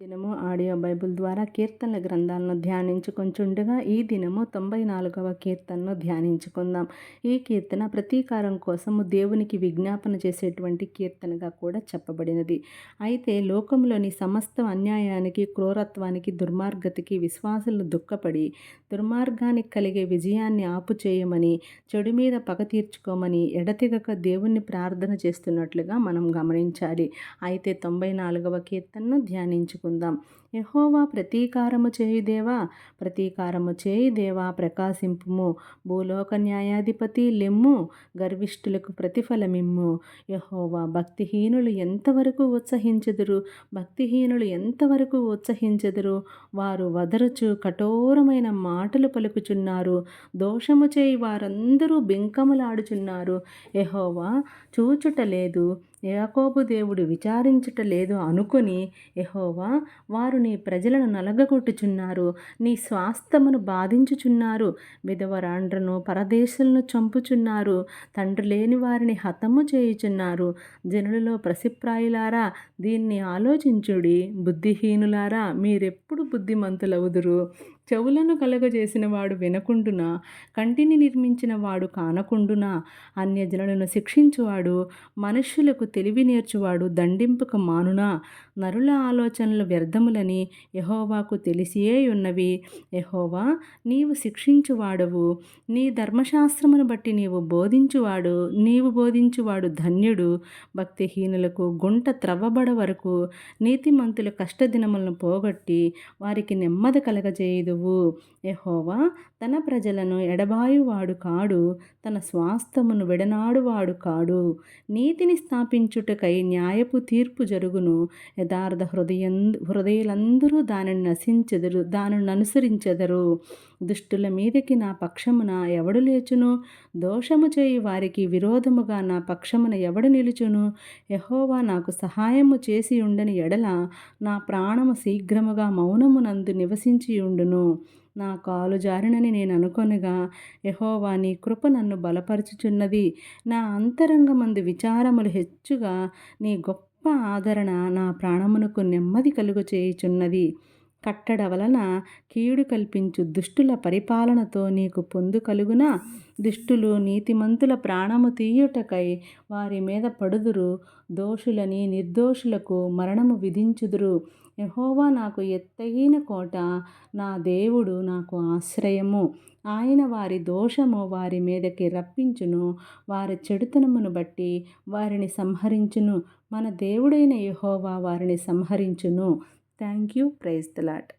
దినము audio Bible ద్వారా కీర్తనల గ్రంథాలను ధ్యానించుకొంచుండగా ఈ దినము తొంభై నాలుగవ కీర్తనను ధ్యానించుకుందాం. ఈ కీర్తన ప్రతీకారం కోసము దేవునికి విజ్ఞాపన చేసేటువంటి కీర్తనగా కూడా చెప్పబడినది. అయితే లోకంలోని సమస్త అన్యాయానికి క్రూరత్వానికి దుర్మార్గతికి విశ్వాసులు దుఃఖపడి దుర్మార్గానికి కలిగే విజయాన్ని ఆపుచేయమని చెడు మీద పగ తీర్చుకోమని ఎడతెగక దేవుణ్ణి ప్రార్థన చేస్తున్నట్లుగా మనం గమనించాలి. అయితే తొంభై నాలుగవ కీర్తనను ధ్యానించుకుందాం. చేసుకుందాం యహోవా ప్రతీకారము చేయుదేవా ప్రతీకారము చేయుదేవా ప్రకాశింపుము. భూలోక న్యాయాధిపతి లెమ్ము గర్విష్ఠులకు ప్రతిఫలమిమ్ము. యహోవా భక్తిహీనులు ఎంతవరకు ఉత్సహించెదురు? భక్తిహీనులు ఎంతవరకు ఉత్సహించదురు? వారు వదరచు కఠోరమైన మాటలు పలుకుచున్నారు. దోషము చేయి వారందరూ బింకములాడుచున్నారు. యహోవా చూచుట లేదు. యాకోబు దేవుడు విచారించుట లేదు అనుకుని యహోవా వారు నీ ప్రజలను నలగగొట్టుచున్నారు నీ స్వాస్థమును బాధించుచున్నారు. విధవరాండ్రను పరదేశులను చంపుచున్నారు తండ్రి లేని వారిని హతము చేయుచున్నారు. జనులలో ప్రసిప్రాయులారా దీన్ని ఆలోచించుడి. బుద్ధిహీనులారా మీరెప్పుడు బుద్ధిమంతులవుదురు. చెవులను కలగజేసిన వాడు వినకుండునా? కంటిని నిర్మించిన వాడు కానకుండునా? అన్యజనులను శిక్షించువాడు మనుష్యులకు తెలివి నేర్చువాడు దండింపుకు మానునా? నరుల ఆలోచనలు వ్యర్థములని యహోవాకు తెలిసియే ఉన్నవి. యహోవా నీవు శిక్షించువాడవు. నీ ధర్మశాస్త్రమును బట్టి నీవు బోధించువాడు. నీవు బోధించువాడు ధన్యుడు. భక్తిహీనులకు గుంట త్రవ్వబడ వరకు నీతిమంతుల కష్టదినములను పోగొట్టి వారికి నెమ్మది కలగజేయుదు ప్రభువు యహోవా తన ప్రజలను ఎడబాయువాడు కాడు తన స్వాస్థమును విడనాడువాడు కాడు. నీతిని స్థాపించుటకై న్యాయపు తీర్పు జరుగును. యథార్థ హృదయం హృదయులందరూ దానిని నశించెదరు దానిని అనుసరించెదరు. దుష్టుల మీదకి నా పక్షమున ఎవడు లేచును? దోషము చేయి వారికి విరోధముగా నా పక్షమున ఎవడు నిలుచును? యహోవా నాకు సహాయము చేసి ఉండని ఎడల నా ప్రాణము శీఘ్రముగా మౌనమునందు నివసించి ఉండును. నా కాలు జారినని నేను అనుకొనగా యహోవా నీ కృప నన్ను బలపరుచుచున్నది. నా అంతరంగమందు విచారములు హెచ్చుగా నీ గొప్ప ఆదరణ నా ప్రాణమునకు నెమ్మది కలుగు చేయుచున్నది కట్టడ వలన కీడు కల్పించు దుష్టుల పరిపాలనతో నీకు పొందు కలుగున? దుష్టులు నీతిమంతుల ప్రాణము తీయుటకై వారి మీద పడుదురు. దోషులని నిర్దోషులకు మరణము విధించుదురు. యహోవా నాకు ఎత్తైన కోట నా దేవుడు నాకు ఆశ్రయము. ఆయన వారి దోషము వారి మీదకి రప్పించును. వారి చెడుతనమును బట్టి వారిని సంహరించును. మన దేవుడైన యహోవా వారిని సంహరించును. Thank you praise the Lord